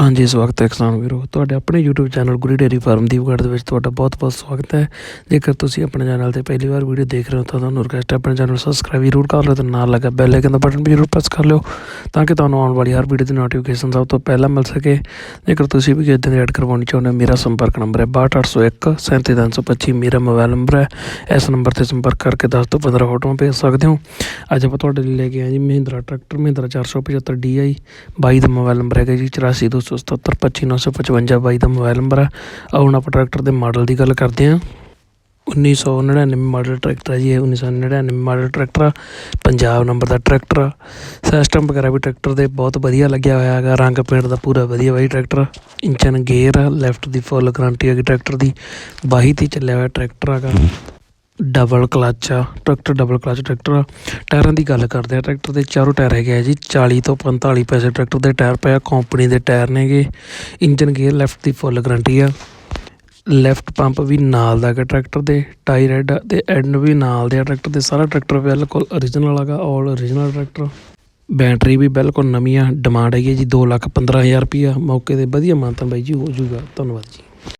ਹਾਂਜੀ, ਸਵਾਗਤ ਹੈ ਕਿਸਾਨ ਵੀਰੋ। ਤੁਹਾਡੇ ਆਪਣੇ YouTube channel Guri dairy farm ਦੀ ਵਿਗੜ ਦੇ ਵਿੱਚ ਤੁਹਾਡਾ ਬਹੁਤ-ਬਹੁਤ ਸਵਾਗਤ ਹੈ। ਜੇਕਰ ਤੁਸੀਂ ਆਪਣੇ ਚੈਨਲ ਤੇ ਪਹਿਲੀ ਵਾਰ ਵੀਡੀਓ ਦੇਖ ਰਹੇ ਹੋ ਤਾਂ ਤੁਹਾਨੂੰ ਰਿਕਵੈਸਟ ਹੈ ਆਪਣੇ ਚੈਨਲ ਨੂੰ ਸਬਸਕ੍ਰਾਈਬ ਜ਼ਰੂਰ ਕਰ ਲਓ ਤੇ ਨਾਲ ਲੱਗਾ ਬੈਲ ਆਈਕਨ ਦਾ ਬਟਨ ਵੀ ਜ਼ਰੂਰ ਪ੍ਰੈਸ ਕਰ ਲਿਓ ਤਾਂ ਕਿ ਤੁਹਾਨੂੰ ਆਉਣ ਵਾਲੀ ਹਰ ਵੀਡੀਓ ਦੀ ਨੋਟੀਫਿਕੇਸ਼ਨ ਸਭ ਤੋਂ ਪਹਿਲਾਂ ਮਿਲ ਸਕੇ। ਜੇਕਰ ਤੁਸੀਂ ਵੀ ਕਿਤੇ ਐਡ ਕਰਵਾਉਣੀ ਚਾਹੁੰਦੇ ਹੋ, ਮੇਰਾ ਸੰਪਰਕ ਨੰਬਰ ਹੈ 62801 37325 ਮੇਰਾ ਮੋਬਾਈਲ ਨੰਬਰ ਹੈ। ਇਸ ਨੰਬਰ ਤੇ ਸੰਪਰਕ ਕਰਕੇ 10 ਤੋਂ 15 ਫੋਟੋਆਂ ਭੇਜ ਸਕਦੇ ਹੋ। ਅੱਜ ਆਪਾਂ ਤੁਹਾਡੇ ਲਈ ਲੈ ਕੇ ਆਏ ਜੀ ਮਹਿੰਦਰਾ ਟਰੈਕਟਰ, ਮਹਿੰਦਰਾ 475 DI ਬਾਈ ਦਾ ਮੋਬਾਈਲ ਨੰਬਰ ਹੈਗਾ ਜੀ 8427725955 ਬਾਈ ਦਾ ਮੋਬਾਈਲ ਨੰਬਰ ਆ। ਆਓ ਹੁਣ ਆਪਾਂ ਟਰੈਕਟਰ ਦੇ ਮਾਡਲ ਦੀ ਗੱਲ ਕਰਦੇ ਹਾਂ। 1999 ਮਾਡਲ ਟਰੈਕਟਰ ਹੈ ਜੀ, ਇਹ 1999 ਮਾਡਲ ਟਰੈਕਟਰ ਆ। ਪੰਜਾਬ ਨੰਬਰ ਦਾ ਟਰੈਕਟਰ ਆ। ਸਿਸਟਮ ਵਗੈਰਾ ਵੀ ਟਰੈਕਟਰ ਦੇ ਬਹੁਤ ਵਧੀਆ ਲੱਗਿਆ ਹੋਇਆ ਹੈਗਾ। ਰੰਗ ਪੇਂਟ ਦਾ ਪੂਰਾ ਵਧੀਆ ਬਾਈ ਟਰੈਕਟਰ ਇੰਜਨ ਗੇਅਰ ਲੈਫਟ ਦੀ ਫੁੱਲ ਗਾਰੰਟੀ ਹੈਗੀ ਟਰੈਕਟਰ ਦੀ। ਬਾਈ ਤੇ ਚੱਲਿਆ ਹੋਇਆ ਟਰੈਕਟਰ ਹੈਗਾ। ਡਬਲ ਕਲਚ ਆ ਟਰੈਕਟਰ ਡਬਲ ਕਲਚ ਟਰੈਕਟਰ ਆ। ਟਾਇਰਾਂ ਦੀ ਗੱਲ ਕਰਦੇ ਆ ਟਰੈਕਟਰ ਦੇ ਚਾਰੋਂ ਟਾਇਰ ਹੈਗੇ ਆ ਜੀ 40 ਤੋਂ 45 ਪੈਸੇ ਟਰੈਕਟਰ ਦੇ ਟਾਇਰ ਪਏ ਆ ਕੰਪਨੀ ਦੇ ਟਾਇਰ ਨੇਗੇ ਇੰਜਨ ਗੇਅਰ ਲੈਫਟ ਦੀ ਫੁੱਲ ਗਾਰੰਟੀ ਆ। ਲੈਫਟ ਪੰਪ ਵੀ ਨਾਲ ਦਾ ਹੈਗਾ ਟਰੈਕਟਰ ਦੇ ਟਾਇਰ ਹੈਡ ਤੇ ਐਂਡ ਵੀ ਨਾਲ ਦੇ ਆ ਟਰੈਕਟਰ ਦੇ, ਸਾਰਾ ਟਰੈਕਟਰ ਬਿਲਕੁਲ origignal ਹੈਗਾ ਆਲ origignal ਟਰੈਕਟਰ ਬੈਟਰੀ ਵੀ ਬਿਲਕੁਲ ਨਵੀਂ ਆ ਡਿਮਾਂਡ ਹੈਗੀ ਹੈ ਜੀ 2 ਲੱਖ 15000 ਰੁਪਈਆ। ਮੌਕੇ ਤੇ ਵਧੀਆ ਮਾਨਤਾ ਬਾਈ ਜੀ, ਹੋ ਜਾਊਗਾ। ਧੰਨਵਾਦ ਜੀ।